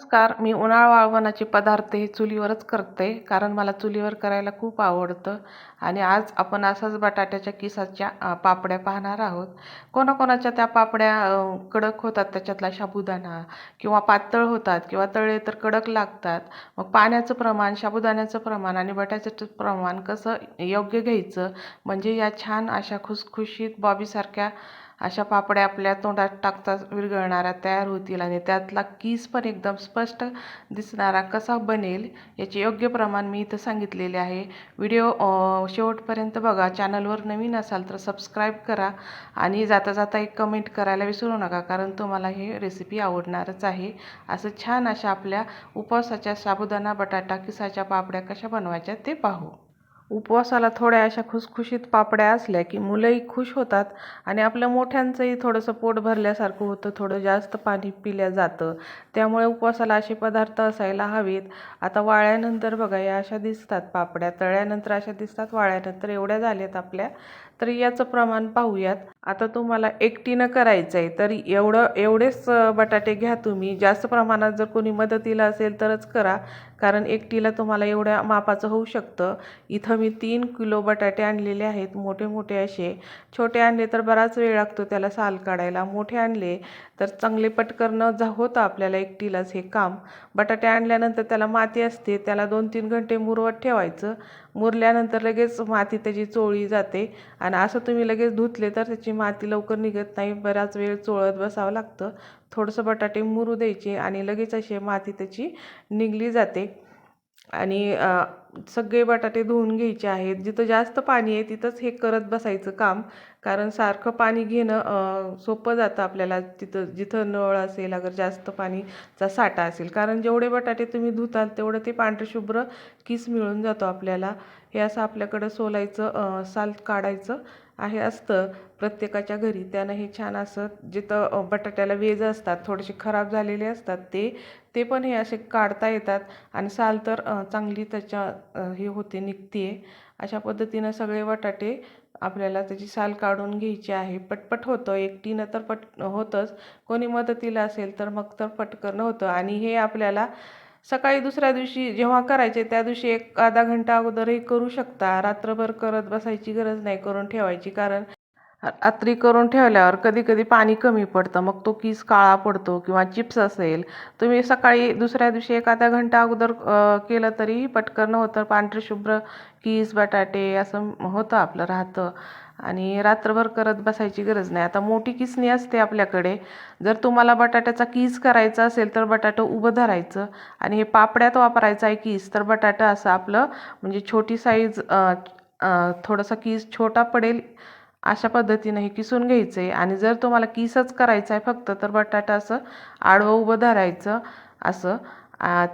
नमस्कार मी उन्हाळ वाळवणाचे पदार्थ हे चुलीवरच करते कारण मला चुलीवर करायला खूप आवडतं. आणि आज आपण असाच बटाट्याच्या किसाच्या पापड्या पाहणार आहोत. कोणाकोणाच्या त्या पापड्या कडक होतात त्याच्यातला साबुदाणा किंवा पातळ होतात किंवा तळे तर कडक लागतात. मग पाण्याचं प्रमाण साबुदाण्याचं प्रमाण आणि बटाट्याचं प्रमाण कसं योग्य घ्यायचं? म्हणजे या छान अशा खुसखुशीत बॉबीसारख्या अशा पापड्या आपल्या तोंडात टाकता विरघळणाऱ्या तयार होतील आणि त्यातला कीस पण एकदम स्पष्ट दिसणारा कसा बनेल याचे योग्य प्रमाण मी इथं सांगितलेले आहे. व्हिडिओ शेवटपर्यंत बघा. चॅनलवर नवीन असाल तर सबस्क्राईब करा आणि जाता जाता एक कमेंट करायला विसरू नका कारण तुम्हाला हे रेसिपी आवडणारच आहे. असं छान अशा आपल्या उपवासाच्या साबुदाणा बटाटा किसाच्या पापड्या कशा बनवायच्या ते पाहू. उपवासाला थोड्या अशा खुसखुशीत पापड्या असल्या की मुलंही खुश होतात आणि आपल्या मोठ्यांचंही थोडंसं पोट भरल्यासारखं होतं थोडं जास्त पाणी पिल्या जातं. त्यामुळे उपवासाला असे पदार्थ असायला हवेत. आता वाळ्यानंतर बघा या अशा दिसतात पापड्या. तळ्यानंतर अशा दिसतात वाळ्यानंतर एवढ्या झाल्यात आपल्या. तर याचं प्रमाण पाहूयात. आता तुम्हाला एकटीनं करायचं आहे तर एवढं एवढेच बटाटे घ्या तुम्ही. जास्त प्रमाणात जर कोणी मदतीला असेल तरच करा. कारण एकटीला तुम्हाला एवढ्या मापाचं होऊ शकतं. इथं मी तीन किलो बटाटे आणलेले आहेत मोठे मोठे असे. छोटे आणले तर बराच वेळ लागतो त्याला साल काढायला. मोठे आणले तर चांगले पटकन जा होतं आपल्याला एकटीलाच हे काम. बटाटे आणल्यानंतर त्याला माती असते त्याला दोन तीन घंटे मुरवत ठेवायचं. मुरल्यानंतर लगेच माती त्याची चोळी जाते आणि असं तुम्ही लगेच धुतले तर त्याची माती लवकर निघत नाही. बराच वेळ चोळत बसावं लागतं. थोडंसं बटाटे मुरू द्यायचे आणि लगेच अशी माती त्याची निघली जाते. आणि सगळे बटाटे धुवून घ्यायचे आहेत. जिथं जास्त पाणी आहे तिथंच हे करत बसायचं काम. कारण सारखं पाणी घेणं सोपं जातं आपल्याला. तिथं जिथं नळ असेल अगर जास्त पाणीचा साठा असेल. कारण जेवढे बटाटे तुम्ही धुताल तेवढं ते पांढरशुभ्र किस मिळून जातो आपल्याला. हे असं आपल्याकडं सोलायचं साल काढायचं. आहे असतं. प्रत्येकाच्या घरी त्यानं हे छान असं जिथं बटाट्याला वेज असतात थोडेसे खराब झालेले असतात ते ते पण हे असे काढता येतात. आणि साल तर चांगली त्याच्या हे होते निघते अशा पद्धतीनं सगळे बटाटे आपल्याला त्याची साल काढून घ्यायची आहे. पटपट होतं. एकटीनं तर पट होतंच. कोणी मदतीला असेल तर मग तर पटकन होतं. आणि हे आपल्याला सकाळी दुसऱ्या दिवशी जेव्हा करायचे त्या दिवशी एक आधा घंटा अगोदरही करू शकता. रात्रभर करत बसायची गरज नाही करून ठेवायची. कारण रात्री करून ठेवल्यावर कधी कधी पाणी कमी पडतं. मग तो किस काळा पडतो किंवा चिप्स असेल. तुम्ही सकाळी दुसऱ्या दिवशी एक आधा घंटा अगोदर केलं तरीही पटकन होतं. पांढरे शुभ्र किस बटाटे असं होतं आपलं राहतं. आणि रात्रभर करत बसायची गरज नाही. आता मोठी किसणी असते आपल्याकडे. जर तुम्हाला बटाट्याचा किस करायचा असेल तर बटाटं उभं धरायचं आणि हे पापड्यात वापरायचं आहे किस तर बटाटं असं आपलं म्हणजे छोटी साईज थोडासा किस छोटा पडेल अशा पद्धतीनं हे किसून घ्यायचं आहे आणि जर तुम्हाला किसच करायचं आहे फक्त तर बटाटा असं आडवं उभं धरायचं. असं.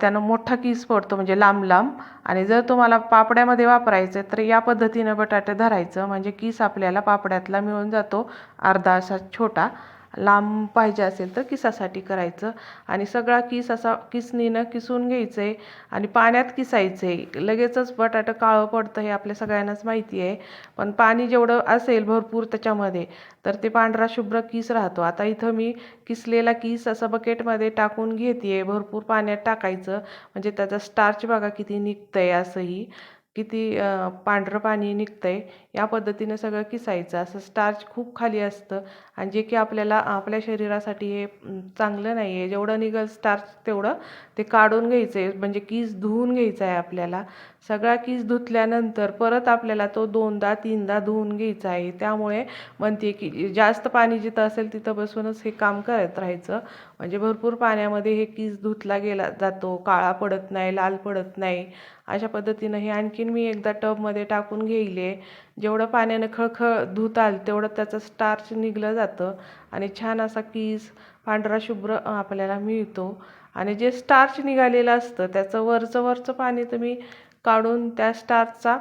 त्यानं मोठा किस पडतो म्हणजे लांब लांब. आणि जर तुम्हाला पापड्यामध्ये वापरायचं आहे तर या पद्धतीनं बटाटे धरायचं. म्हणजे किस आपल्याला पापड्यातला मिळून जातो अर्धा असा छोटा. लांब पाहिजे असेल तर किसासाठी करायचं. आणि सगळा किस असा किसनीनं किसून घ्यायचं आहे आणि पाण्यात किसायचं आहे लगेचच बटाटं काळं पडतं हे आपल्या सगळ्यांनाच माहिती आहे. पण पाणी जेवढं असेल भरपूर त्याच्यामध्ये तर ते पांढरा शुभ्र किस राहतो. आता इथं मी किसलेला किस असं बकेटमध्ये टाकून घेते आहे भरपूर पाण्यात टाकायचं. म्हणजे त्याचा स्टार्च बघा किती निघतं आहे असंही. किती पांढरं पाणी निघतं आहे या पद्धतीनं सगळं किसायचं. असं स्टार्च खूप खाली असतं आणि जे की आपल्याला आपल्या शरीरासाठी हे चांगलं नाही आहे जेवढं निघल स्टार्च तेवढं ते काढून घ्यायचं आहे म्हणजे कीस धुवून घ्यायचा आहे आपल्याला. सगळा कीस धुतल्यानंतर परत आपल्याला तो दोनदा तीनदा धुवून घ्यायचा आहे. त्यामुळे म्हणते की जास्त पाणी जिथं असेल तिथं बसूनच हे काम करत राहायचं. म्हणजे भरपूर पाण्यामध्ये हे कीस धुतला गेला जातो. काळा पडत नाही लाल पडत नाही. अशा पद्धतीनं हे आणखीन मी एकदा टबमध्ये टाकून घेईले. जेवढं पाण्यानं खळखळ धुताल तेवढं त्याचं स्टार्च निघलं जातं आणि छान असा कीस पांढरा शुभ्र आपल्याला मिळतो. आणि जे स्टार्च निघालेलं असतं त्याचं वरचं वरचं पाणी तुम्ही काढून त्या स्टार्चचा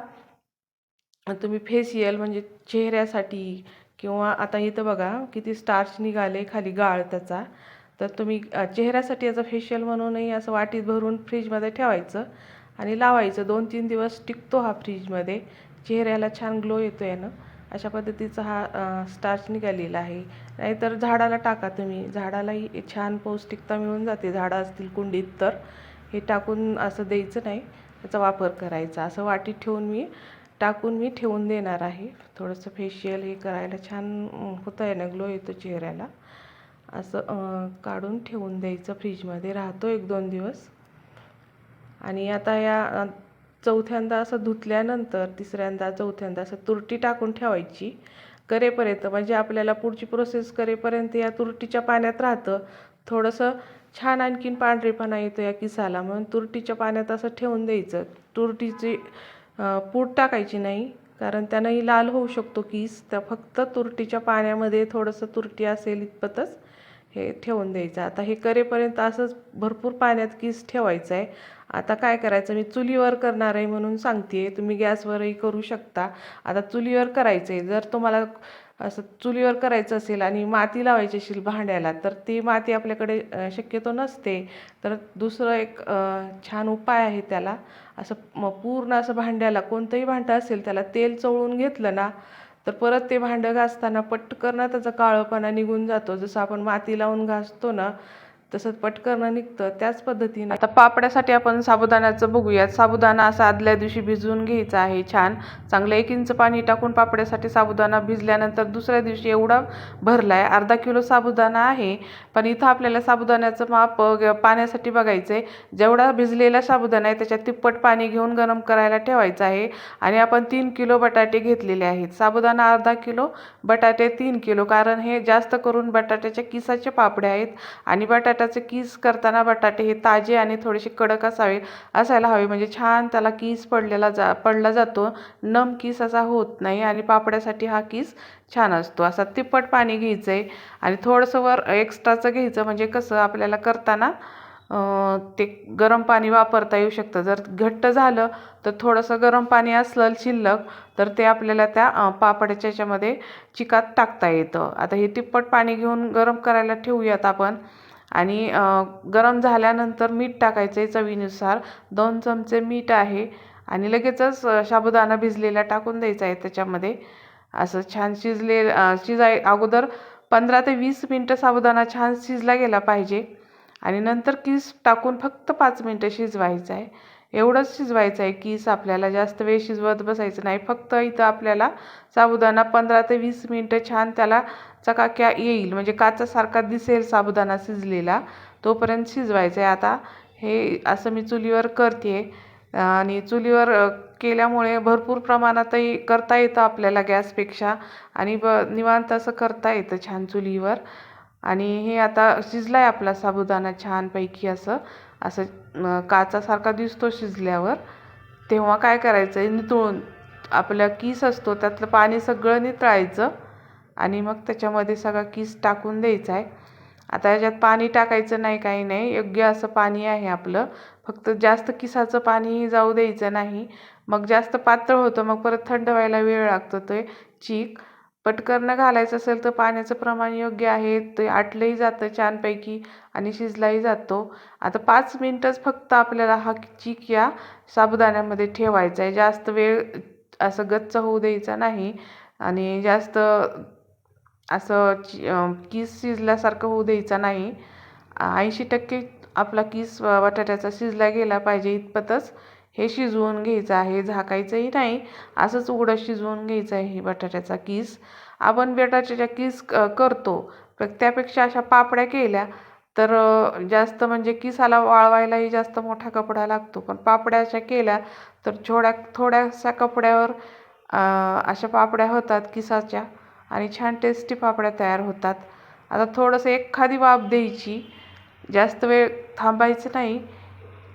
तुम्ही फेशियल म्हणजे चेहऱ्यासाठी किंवा आता इथं बघा किती स्टार्च निघाले खाली गाळ त्याचा. तर तुम्ही चेहऱ्यासाठी याचं फेशियल म्हणूनही असं वाटीत भरून फ्रीजमध्ये ठेवायचं. आणि लावायचं. दोन तीन दिवस टिकतो हा फ्रीजमध्ये. चेहऱ्याला छान ग्लो येतो यानं अशा पद्धतीचा हा स्टार्च निघालेला आहे. नाहीतर झाडाला टाका तुम्ही. झाडालाही छान पौष्टिकता मिळून जाते. झाडं असतील कुंडीत तर. हे टाकून असं द्यायचं नाही. त्याचा वापर करायचा. असं वाटीत ठेवून मी टाकून मी ठेवून देणार आहे. थोडंसं फेशियल हे करायला छान होतं आहे ना ग्लो येतो चेहऱ्याला. असं काढून ठेवून द्यायचं फ्रीजमध्ये. राहतो एक दोन दिवस. आणि आता या चौथ्यांदा असं धुतल्यानंतर तिसऱ्यांदा चौथ्यांदा असं तुरटी टाकून ठेवायची. करेपर्यंत म्हणजे आपल्याला पुढची प्रोसेस करेपर्यंत या तुरटीच्या पाण्यात राहतं. थोडंसं छान आणखीन पांढरेपणा येतो या किसाला म्हणून तुरटीच्या पाण्यात असं ठेवून द्यायचं. तुरटीची पूड टाकायची नाही कारण त्यानंही लाल होऊ शकतो किस. तर फक्त तुरटीच्या पाण्यामध्ये थोडंसं तुरटी असेल इतपतच हे ठेवून द्यायचं. आता हे करेपर्यंत असंच भरपूर पाण्यात किस ठेवायचं आहे. आता काय करायचं? मी चुलीवर करणार आहे म्हणून सांगते तुम्ही गॅसवरही करू शकता. आता चुलीवर करायचं आहे जर तुम्हाला असं चुलीवर करायचं असेल आणि माती लावायची असेल भांड्याला तर ती माती आपल्याकडे शक्यतो नसते. तर दुसरं एक छान उपाय आहे त्याला. असं मग पूर्ण असं भांड्याला कोणतंही भांडं असेल त्याला तेल चवळून घेतलं ना तर परत ते भांडं घासताना पटकन त्याचा काळंपणा निघून जातो. जसं आपण माती लावून घासतो ना तसं पटकन निघतं त्याच पद्धतीने. आता पापड्यासाठी आपण साबुदाण्याचं बघूयात. साबुदाणा असा आदल्या दिवशी भिजवून घ्यायचा आहे छान. चांगलं एक इंच पाणी टाकून पापड्यासाठी साबुदाणा भिजल्यानंतर दुसऱ्या दिवशी एवढा भरला आहे अर्धा किलो साबुदाणा आहे पण इथं आपल्याला साबुदाण्याचं माप पाण्यासाठी बघायचं आहे जेवढा भिजलेला साबुदाणा आहे त्याच्यात तिप्पट पाणी घेऊन गरम करायला ठेवायचं आहे आणि आपण तीन किलो बटाटे घेतलेले आहेत. साबुदाणा अर्धा किलो बटाटे तीन किलो कारण हे जास्त करून बटाट्याच्या किसाचे पापडे आहेत आणि बटाट्याचे कीस करताना बटाटे हे ताजे आणि थोडेसे कडक असावे असायला हवे. म्हणजे छान त्याला किस पडलेला जा पडला जातो. नम कीस असा होत नाही आणि पापड्यासाठी हा किस छान असतो. असा तिप्पट पाणी घ्यायचं आहे आणि थोडंसं वर एक्स्ट्राचं घ्यायचं. म्हणजे कसं आपल्याला करताना ते गरम पाणी वापरता येऊ शकतं. जर घट्ट झालं तर थोडंसं गरम पाणी असलं शिल्लक तर ते आपल्याला त्या पापड्याच्या पापडाच्या याच्यामध्ये चिकात टाकता येतं. आता हे तिप्पट पाणी घेऊन गरम करायला ठेवूयात आपण. आणि गरम झाल्यानंतर मीठ टाकायचं आहे चवीनुसार. दोन चमचे मीठ आहे आणि लगेचच साबुदाणा भिजलेला टाकून द्यायचा आहे त्याच्यामध्ये. असं छान शिजले शिजाय अगोदर पंधरा ते वीस मिनटं साबुदाणा छान शिजला गेला पाहिजे. आणि नंतर किस टाकून फक्त पाच मिनटं शिजवायचं आहे. एवढंच शिजवायचं आहे की आपल्याला जास्त वेळ शिजवत बसायचं नाही. फक्त इथं आपल्याला साबुदाणा पंधरा ते वीस मिनटं छान त्याला चकाक्या येईल. म्हणजे काचासारखा दिसेल साबुदाणा शिजलेला. तोपर्यंत शिजवायचं आहे. आता हे असं मी चुलीवर करते. आणि चुलीवर केल्यामुळे भरपूर प्रमाणातही करता येतं आपल्याला गॅसपेक्षा. आणि ब निवांत असं करता येतं छान चुलीवर. आणि हे आता शिजला आहे आपला साबुदाणा छानपैकी असं. असं काचासारखा दिसतो शिजल्यावर. तेव्हा काय करायचं? आहे नितळून आपला किस असतो त्यातलं पाणी सगळं नितळायचं आणि मग त्याच्यामध्ये सगळा किस टाकून द्यायचा आहे. आता याच्यात पाणी टाकायचं नाही काही नाही. योग्य असं पाणी आहे आपलं. फक्त जास्त किसाचं पाणी जाऊ द्यायचं नाही. मग जास्त पातळ होतं मग परत थंड व्हायला वेळ लागतो. ते चीक पटकन घालायचं असेल तर पाण्याचं प्रमाण योग्य आहे. ते आटलंही जातं छानपैकी आणि शिजलाही जातो. आता पाच मिनटंच फक्त आपल्याला हा चीक या साबुदाण्यामध्ये ठेवायचा आहे. जास्त वेळ असं गच्च होऊ द्यायचा नाही आणि जास्त असं चि किस शिजल्यासारखं होऊ द्यायचा नाही. ऐंशी टक्के आपला किस बटाट्याचा शिजला गेला पाहिजे इतपतच. हे शिजवून घ्यायचं आहे झाकायचंही नाही असंच उघडं शिजवून घ्यायचं आहे. हे बटाट्याचा किस. आपण बटाट्याच्या किस क करतो. त्यापेक्षा अशा पापड्या केल्या तर जास्त म्हणजे किसाला वाळवायलाही जास्त मोठा कपडा लागतो. पण पापड्या अशा केल्या तर छोड्या थोड्याशा कपड्यावर अशा पापड्या होतात किसाच्या आणि छान टेस्टी पापड्या तयार होतात. आता थोडंसं एखादी वाफ द्यायची. जास्त वेळ थांबायचं नाही.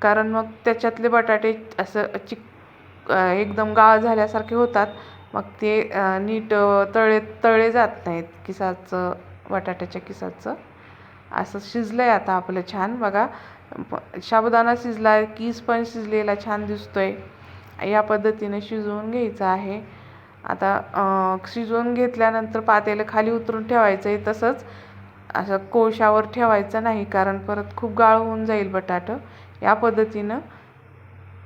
कारण मग त्याच्यातले बटाटे असं चिक एकदम गाळ झाल्यासारखे होतात. मग ते नीट तळे तळे जात नाहीत किसाचं बटाट्याच्या किसाचं. असं शिजलं आहे आता आपलं छान. बघा साबुदाणा शिजला किस पण शिजलेला छान दिसतोय. या पद्धतीने शिजवून घ्यायचं आहे. आता शिजवून घेतल्यानंतर पातेलं खाली उतरून ठेवायचं आहे तसंच. असं कोळशावर ठेवायचं नाही कारण परत खूप गाळ होऊन जाईल बटाटं. या पद्धतीनं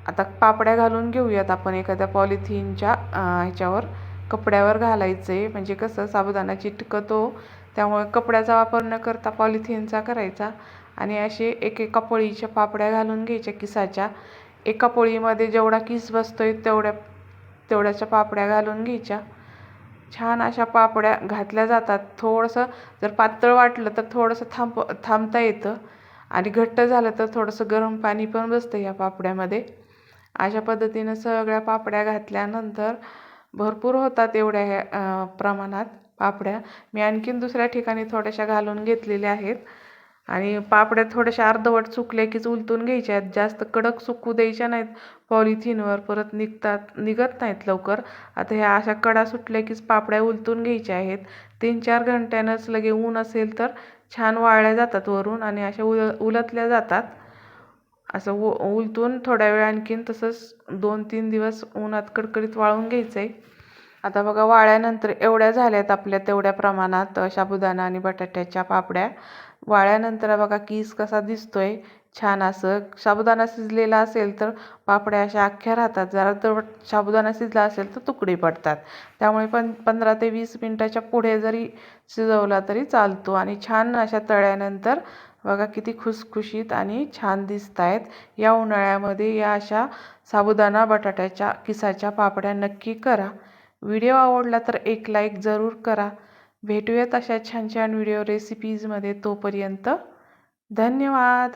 आता पापड्या घालून घेऊयात आपण एखाद्या पॉलिथिनच्या ह्याच्यावर कपड्यावर घालायचे. म्हणजे कसं साबुदाणा चिटकतो त्यामुळे कपड्याचा वापर न करता पॉलिथिनचा करायचा. आणि असे एक एका पोळीच्या पापड्या घालून घ्यायच्या किसाच्या. एका पोळीमध्ये जेवढा किस बसतोय तेवढ्या तेवढ्याच्या पापड्या घालून घ्यायच्या. छान अशा पापड्या घातल्या जातात. थोडंसं जर पातळ वाटलं तर थोडंसं थांब थांबता येतं. आणि घट्ट झालं तर थोडंसं गरम पाणी पण बसतं या पापड्यामध्ये. अशा पद्धतीनं सगळ्या पापड्या घातल्यानंतर भरपूर होतात एवढ्या ह्या प्रमाणात पापड्या. मी आणखीन दुसऱ्या ठिकाणी थोड्याशा घालून घेतलेल्या आहेत. आणि पापड्या थोड्याशा अर्धवट सुकल्या कीच उलटून घ्यायच्या आहेत. जास्त कडक सुकू द्यायच्या नाहीत. पॉलिथिनवर परत निघतात निघत नाहीत लवकर. आता ह्या अशा कडा सुटल्या कीच पापड्या उलटून घ्यायच्या आहेत. तीन चार घंट्यानंच लगे ऊन असेल तर छान वाळल्या जातात वरून आणि अशा उल उलटल्या जातात. असं उ उलटून थोड्या वेळ आणखीन तसंच दोन तीन दिवस उन्हात कडकडीत वाळून घ्यायचं आहे आता बघा वाळ्यानंतर एवढ्या झाल्यात आपल्या तेवढ्या प्रमाणात साबुदाणा आणि बटाट्याच्या पापड्या. वाळ्यानंतर बघा किस कसा दिसतोय छान असं. साबुदाणा शिजलेला असेल तर पापड्या अशा अख्ख्या राहतात. जरा तर साबुदाणा शिजला असेल तर तुकडे पडतात. त्यामुळे पण पंधरा ते वीस मिनटाच्या पुढे जरी शिजवला तरी चालतो. आणि छान अशा तळ्यानंतर बघा किती खुसखुशीत आणि छान दिसत आहेत या उन्हाळ्यामध्ये या अशा साबुदाणा बटाट्याच्या किसाच्या पापड्या नक्की करा. व्हिडिओ आवडला तर एक लाईक जरूर करा. भेटूयात अशा छान छान व्हिडिओ रेसिपीजमध्ये तोपर्यंत. धन्यवाद.